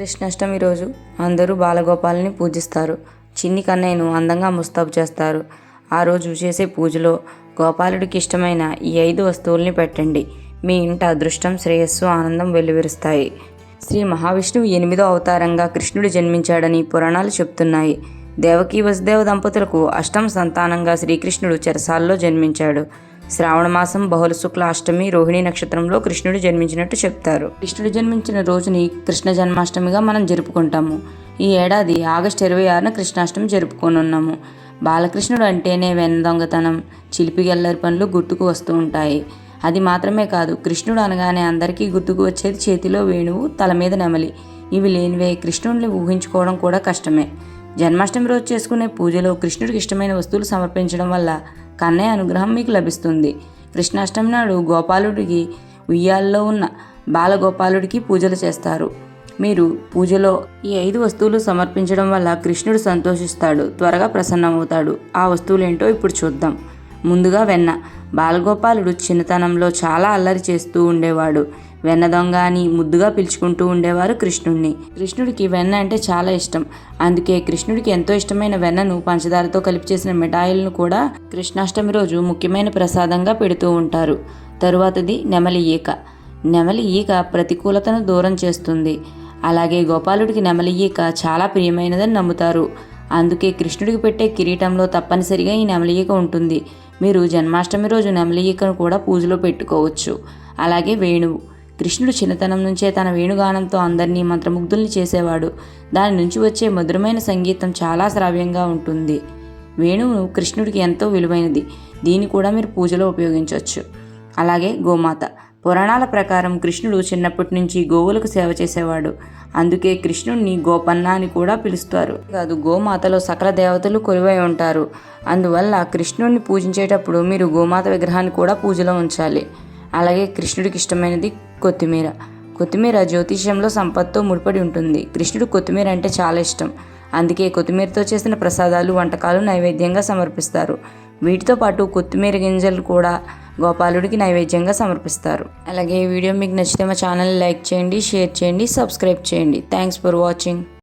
కృష్ణాష్టమి రోజు అందరూ బాలగోపాలని పూజిస్తారు. చిన్ని కన్నయ్యను అందంగా ముస్తాబు చేస్తారు. ఆ రోజు చేసే పూజలో గోపాలుడికి ఇష్టమైన ఈ ఐదు వస్తువుల్ని పెట్టండి. మీ ఇంట అదృష్టం శ్రేయస్సు ఆనందం వెల్లువిరుస్తాయి. శ్రీ మహావిష్ణువు ఎనిమిదో అవతారంగా కృష్ణుడు జన్మించాడని పురాణాలు చెప్తున్నాయి. దేవకీ వసుదేవ దంపతులకు అష్టం సంతానంగా శ్రీకృష్ణుడు చెరసాల్లో జన్మించాడు. శ్రావణ మాసం బహుళ శుక్ల అష్టమి రోహిణి నక్షత్రంలో కృష్ణుడు జన్మించినట్టు చెప్తారు. కృష్ణుడు జన్మించిన రోజుని కృష్ణ జన్మాష్టమిగా మనం జరుపుకుంటాము. ఈ ఏడాది ఆగస్టు ఇరవై ఆరున కృష్ణాష్టమి జరుపుకోనున్నాము. బాలకృష్ణుడు అంటేనే వెన్న దొంగతనం చిలిపి గల్లరి పనులు గుర్తుకు వస్తూ ఉంటాయి. అది మాత్రమే కాదు కృష్ణుడు అనగానే అందరికీ గుర్తుకు వచ్చేది చేతిలో వేణువు తల మీద నెమలి. ఇవి లేనివే కృష్ణుడిని ఊహించుకోవడం కూడా కష్టమే. జన్మాష్టమి రోజు చేసుకునే పూజలో కృష్ణుడికి ఇష్టమైన వస్తువులు సమర్పించడం వల్ల కన్నయ్య అనుగ్రహం మీకు లభిస్తుంది. కృష్ణాష్టమి నాడు గోపాలుడికి ఉయ్యాల్లో ఉన్న బాలగోపాలుడికి పూజలు చేస్తారు. మీరు పూజలో ఈ ఐదు వస్తువులు సమర్పించడం వల్ల కృష్ణుడు సంతోషిస్తాడు త్వరగా ప్రసన్నమవుతాడు. ఆ వస్తువులేంటో ఇప్పుడు చూద్దాం. ముందుగా వెన్న. బాలగోపాలుడు చిన్నతనంలో చాలా అల్లరి చేస్తూ ఉండేవాడు. వెన్న దొంగ అని ముద్దుగా పిలుచుకుంటూ ఉండేవారు కృష్ణుడిని కృష్ణుడికి వెన్న అంటే చాలా ఇష్టం. అందుకే కృష్ణుడికి ఎంతో ఇష్టమైన వెన్నను పంచదారతో కలిపి చేసిన మిఠాయిలను కూడా కృష్ణాష్టమి రోజు ముఖ్యమైన ప్రసాదంగా పెడుతూ ఉంటారు. తరువాతది నెమలి ఈక. నెమలి ఈక ప్రతికూలతను దూరం చేస్తుంది. అలాగే గోపాలుడికి నెమలి ఈక చాలా ప్రియమైనదని నమ్ముతారు. అందుకే కృష్ణుడికి పెట్టే కిరీటంలో తప్పనిసరిగా ఈ నెమలియక ఉంటుంది. మీరు జన్మాష్టమి రోజు నెమలియకను కూడా పూజలో పెట్టుకోవచ్చు. అలాగే వేణువు. కృష్ణుడు చిన్నతనం నుంచే తన వేణుగానంతో అందరినీ మంత్రముగ్ధుల్ని చేసేవాడు. దాని నుంచి వచ్చే మధురమైన సంగీతం చాలా శ్రావ్యంగా ఉంటుంది. వేణువు కృష్ణుడికి ఎంతో విలువైనది. దీన్ని కూడా మీరు పూజలో ఉపయోగించవచ్చు అలాగే గోమాత. పురాణాల ప్రకారం కృష్ణుడు చిన్నప్పటి నుంచి గోవులకు సేవ చేసేవాడు. అందుకే కృష్ణుడిని గోపన్న అని కూడా పిలుస్తారు. కాదు గోమాతలో సకల దేవతలు కొలువై ఉంటారు. అందువల్ల కృష్ణుడిని పూజించేటప్పుడు మీరు గోమాత విగ్రహాన్ని కూడా పూజలో ఉంచాలి. అలాగే కృష్ణుడికి ఇష్టమైనది కొత్తిమీర. కొత్తిమీర జ్యోతిష్యంలో సంపత్తో ముడిపడి ఉంటుంది. కృష్ణుడు కొత్తిమీర అంటే చాలా ఇష్టం. అందుకే కొత్తిమీరతో చేసిన ప్రసాదాలు వంటకాలు నైవేద్యంగా సమర్పిస్తారు. వీటితో పాటు కొత్తిమీర గింజలు కూడా గోపాలుడికి నైవేద్యంగా సమర్పిస్తారు. అలాగే ఈ వీడియో మీకు నచ్చితే మా ఛానల్ లైక్ చేయండి షేర్ చేయండి సబ్స్క్రైబ్ చేయండి. Thanks for watching